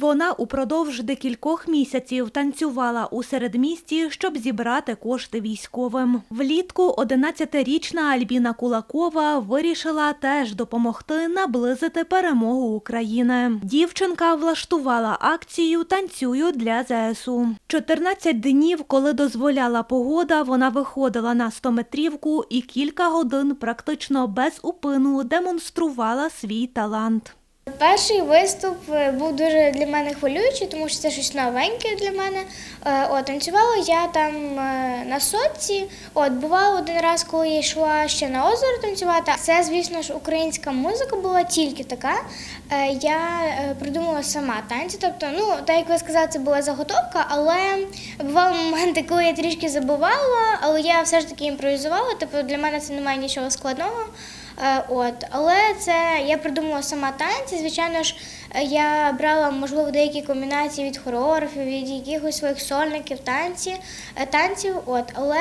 Вона упродовж декількох місяців танцювала у середмісті, щоб зібрати кошти військовим. Влітку 11-річна Альбіна Кулакова вирішила теж допомогти наблизити перемогу України. Дівчинка влаштувала акцію Танцюю для ЗСУ. 14 днів, коли дозволяла погода, вона виходила на 100-метрівку і кілька годин практично без упину демонструвала свій талант. Перший виступ е, був дуже для мене хвилюючий, тому що це щось новеньке для мене. Е, От, танцювала я там е, на сотці. От, бувало один раз, коли я йшла ще на озеро танцювати. Це, звісно ж, українська музика була тільки така. Я придумала сама танці. Тобто, ну, так як ви сказали, це була заготовка, але бували моменти, коли я трішки забувала, але я все ж таки імпровізувала. Тобто для мене це немає нічого складного. Е, От, але це я придумала сама танці. Звичайно ж, е, я брала можливо деякі комбінації від хореографів, від якихось своїх сольників, танці, е, танців. От, але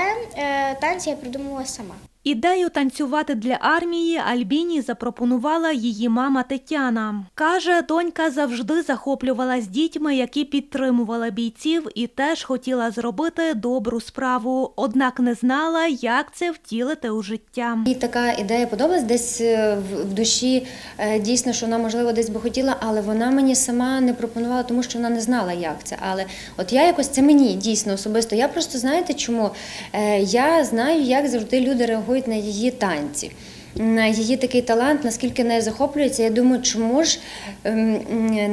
танці я придумала сама. Ідею танцювати для армії Альбіні запропонувала її мама Тетяна. Каже, донька завжди захоплювалась дітьми, які підтримували бійців, і теж хотіла зробити добру справу, однак не знала, як це втілити у життя. Їй така ідея подобалась десь е, в душі. е, Дійсно, що вона можливо десь би хотіла, але вона мені сама не пропонувала, тому що вона не знала, як це. Але от я якось це мені дійсно особисто. Я просто знаєте чому? Е, Я знаю, як завжди люди реагують на її танці. На її такий талант, наскільки нею захоплюється, я думаю, чому ж ем,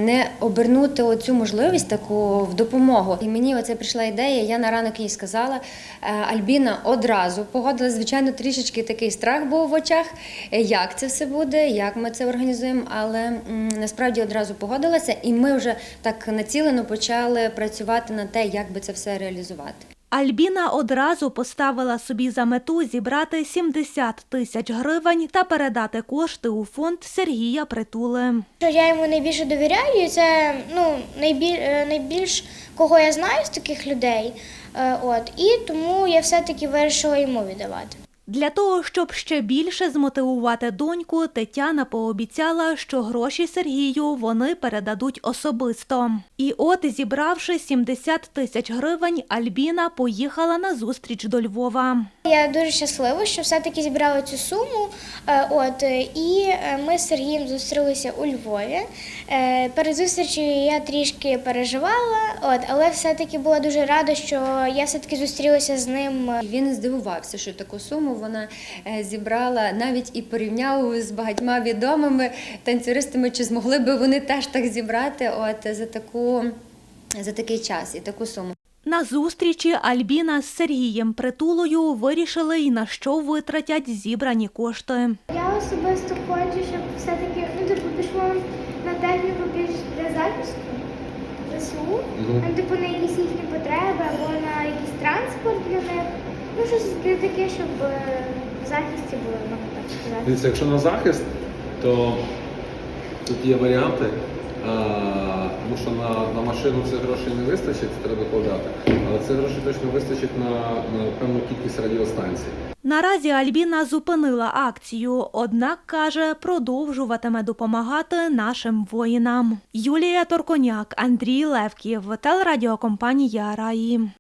не обернути оцю можливість таку в допомогу. І мені оце прийшла ідея. Я на ранок їй сказала. Е, Альбіна одразу погодилась. Звичайно, трішечки такий страх був в очах, е, як це все буде, як ми це організуємо. Але насправді одразу погодилася, і ми вже так націлено почали працювати на те, як би це все реалізувати. Альбіна одразу поставила собі за мету зібрати 70 тисяч гривень та передати кошти у фонд Сергія Притули. Я йому найбільше довіряю, це ну, найбіль, е, найбільш кого я знаю з таких людей. Е, От, і тому я все-таки вирішила йому віддавати. Для того, щоб ще більше змотивувати доньку, Тетяна пообіцяла, що гроші Сергію вони передадуть особисто. І от, зібравши 70 тисяч гривень, Альбіна поїхала на зустріч до Львова. Я дуже щаслива, що все-таки зібрала цю суму. Е, От, е, і е, ми з Сергієм зустрілися у Львові. Перед зустрічю я трішки переживала, от, але все-таки була дуже рада, що я все-таки зустрілася з ним. Він здивувався, що таку суму вона е, зібрала навіть і порівняв з багатьма відомими танцюристами, чи змогли би вони теж так зібрати от за таку за такий час і таку суму. На зустрічі Альбіна з Сергієм Притулою вирішили й на що витратять зібрані кошти. Я особисто хочу, щоб все-таки ну, типу, пішло на техніку більш для захисту ЗСУ, Мгм. типу на якісь їхні потреби або на якийсь транспорт для них. Ну, щось таке, щоб е, в захисті було, можна так сказати. Дивіться, якщо на захист, то тут є варіанти, а, тому що на, на машину цих грошей не вистачить, це треба кладати. Але цих грошей точно вистачить на, на певну кількість радіостанцій. Наразі Альбіна зупинила акцію, однак каже, продовжуватиме допомагати нашим воїнам. Юлія Торконяк, Андрій Левків, телерадіокомпанія Раї.